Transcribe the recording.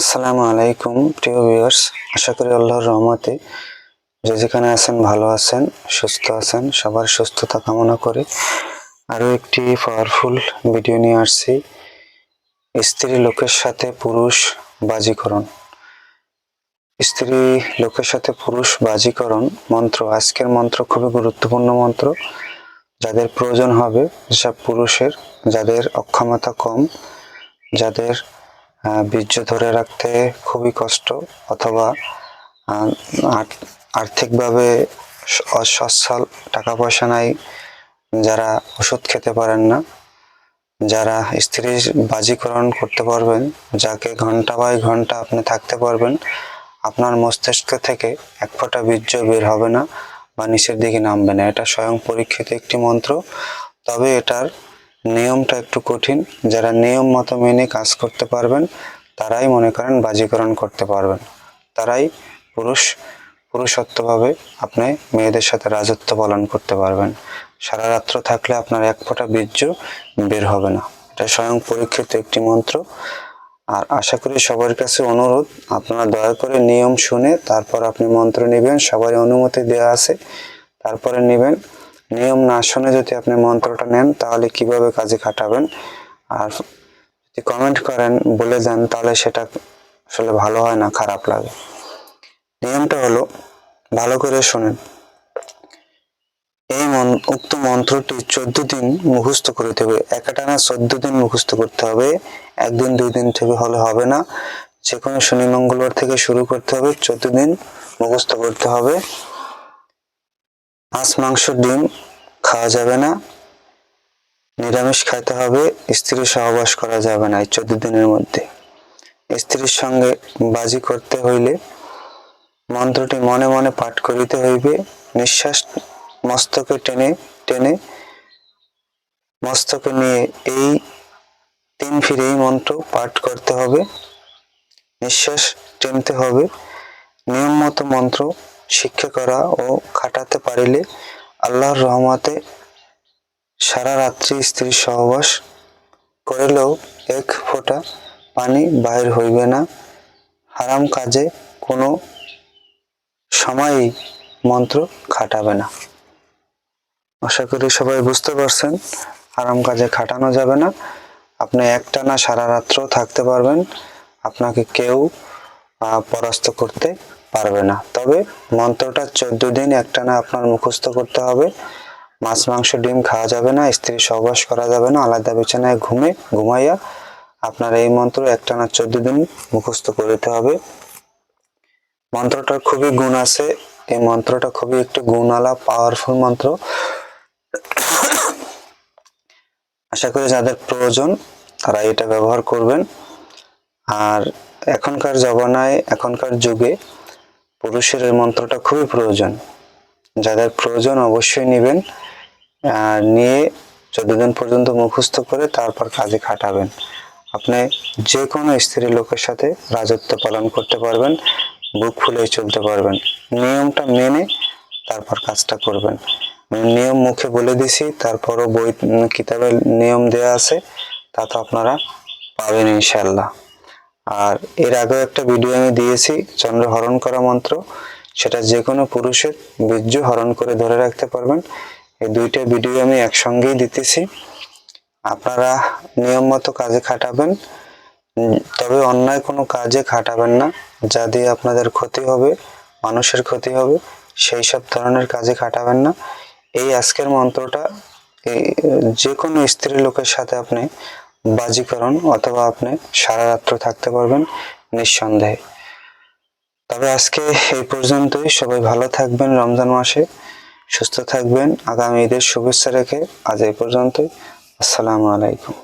আসসালামু আলাইকুম, প্রিয় ভিউয়ার্স। আশা করি আল্লাহর রহমতে যে যেখানে আছেন, ভালো আছেন, সুস্থ আছেন, সবার সুস্থতা কামনা করে। আরও একটি পাওয়ারফুল ভিডিও নিয়ে আসছি। স্ত্রী লোকের সাথে পুরুষ বাজিকরণ। স্ত্রী লোকের সাথে পুরুষ বাজিকরণ মন্ত্র, আজকের মন্ত্র খুবই গুরুত্বপূর্ণ মন্ত্র। যাদের প্রয়োজন হবে, যেসব পুরুষের, যাদের অক্ষমতা কম, যাদের বীর্য ধরে রাখতে খুবই কষ্ট অথবা আর্থ- আর্থিকভাবে অসচ্ছল টাকা পয়সা নাই যারা ওষুধ খেতে পারেন না। যারা স্ত্রীর বাজিকরণ করতে পারবেন, যাকে ঘণ্টা বাই ঘণ্টা আপনি থাকতে পারবেন, আপনার মস্তিষ্ক থেকে এক ফোঁটা বীর্য বের হবে না বা নিচের দিকে নামবে না। এটা স্বয়ং পরীক্ষিত একটি মন্ত্র। তবে এটার নিয়মটা একটু কঠিন। যারা নিয়ম মতো মেনে কাজ করতে পারবেন, তারাই মনে করেন বাজিকরণ করতে পারবেন। তারাই পুরুষ, পুরুষত্বভাবে আপনি মেয়েদের সাথে রাজত্ব পালন করতে পারবেন। সারা রাত্র থাকলে আপনার এক ফোঁটা বীর্য বের হবে না। এটা স্বয়ং পরীক্ষিত একটি মন্ত্র। আর আশা করি সবার কাছে অনুরোধ, আপনারা দয়া করে নিয়ম শুনে তারপর আপনি মন্ত্র নেবেন। সবার অনুমতি দেওয়া আছে। তারপরে নেবেন। নিয়ম না শুনে যদি আপনি মন্ত্রটা নেন, তাহলে কীভাবে কাজে খাটাবেন? আর যদি কমেন্ট করেন, বলে যান, তাহলে সেটা আসলে ভালো হয় না, খারাপ লাগে। নিয়মটা হলো, ভালো করে শুনেন। এই মন, উক্ত মন্ত্রটি চোদ্দ দিন মুখস্থ করতে হবে একাটানা চোদ্দ দিন মুখস্থ করতে হবে। একদিন, দুই দিন থেকে হলে হবে না। যে কোনো শনি, মঙ্গলবার থেকে শুরু করতে হবে। চোদ্দ দিন মুখস্থ করতে হবে। মাছ, মাংস, ডিম খাওয়া যাবে না। নিরামিষ খাইতে হবে স্ত্রী সহবাস করা যাবে না এই চোদ্দ দিনের মধ্যে। স্ত্রীর সঙ্গে বাজি করতে হইলে মন্ত্রটি মনে মনে পাঠ করিতে হইবে। নিঃশ্বাস মস্তকে টেনে টেনে মস্তকে নিয়ে এই তিন ফিরে এই মন্ত্র পাঠ করতে হবে। নিঃশ্বাস টেনতে হবে। নিয়ম মতো মন্ত্র শিক্ষা করা ও খাটাতে পারিলে আল্লাহর রহমতে সারা রাত্রি স্ত্রীর সহবাস করিলেও এক ফোঁটা পানি বাহির হইবে না। হারাম কাজে কোনো সময়ই মন্ত্র খাটাবে না। আশা করি সবাই বুঝতে পারছেন আরাম কাজে খাটানো যাবে না। আপনি একটানা সারা রাত্র থাকতে পারবেন। আপনাকে কেউ পরাস্ত করতে পারবে না। তবে মন্ত্রটা চোদ্দ দিন একটানা আপনার মুখস্থ করতে হবে। মাছ, মাংস, ডিম খাওয়া যাবে না, স্ত্রী সহবাস করা যাবে না, আলাদা বিছানায় ঘুমে ঘুমাইয়া আপনার এই মন্ত্র একটানা চোদ্দ দিন মুখস্থ করতে হবে। মন্ত্রটার খুবই গুণ আছে। এই মন্ত্রটা খুবই একটি গুণালা পাওয়ারফুল মন্ত্র। আশা করি যাদের প্রয়োজন তারা এটা ব্যবহার করবেন। আর এখনকার জমানায়, এখনকার যুগে পুরুষের এই মন্ত্রটা খুবই প্রয়োজন। যাদের প্রয়োজন অবশ্যই নেবেন আর নিয়ে চোদ্দ দিন পর্যন্ত মুখস্থ করে তারপর কাজে খাটাবেন। আপনি যে কোনো স্ত্রী লোকের সাথে রাজত্ব পালন করতে পারবেন বুক ফুলে চলতে পারবেন। নিয়মটা মেনে তারপর কাজটা করবেন। নিয়ম মুখে বলে দিছি তারপরও বই উম, কিতাবে নিয়ম দেয়া আছে তা তো আপনারা পাবেন ইনশাল্লাহ আর এর আগেও একটা ভিডিও আমি দিয়েছি চন্দ্র হরণ করা মন্ত্র। সেটা যে কোনো পুরুষের বীর্য হরণ করে ধরে রাখতে পারবেন। এই দুইটা ভিডিও আমি একসঙ্গেই দিতেছি। আপনারা নিয়ম মতো কাজে খাটাবেন। তবে অন্যায় কোনো কাজে খাটাবেন না। যা দিয়ে আপনাদের ক্ষতি হবে, মানুষের ক্ষতি হবে, সেই সব ধরনের কাজে খাটাবেন না। এই আজকের মন্ত্রটা যে কোনো স্ত্রী লোকের সাথে আপনি বাজিকরণ অথবা আপনি সারা রাত্র থাকতে পারবেন নিঃসন্দেহে। তবে আজকে এই পর্যন্তই। সবাই ভালো থাকবেন রমজান মাসে। সুস্থ থাকবেন। আগামী ঈদের শুভেচ্ছা রেখে আজ এই পর্যন্তই। আসসালামু আলাইকুম।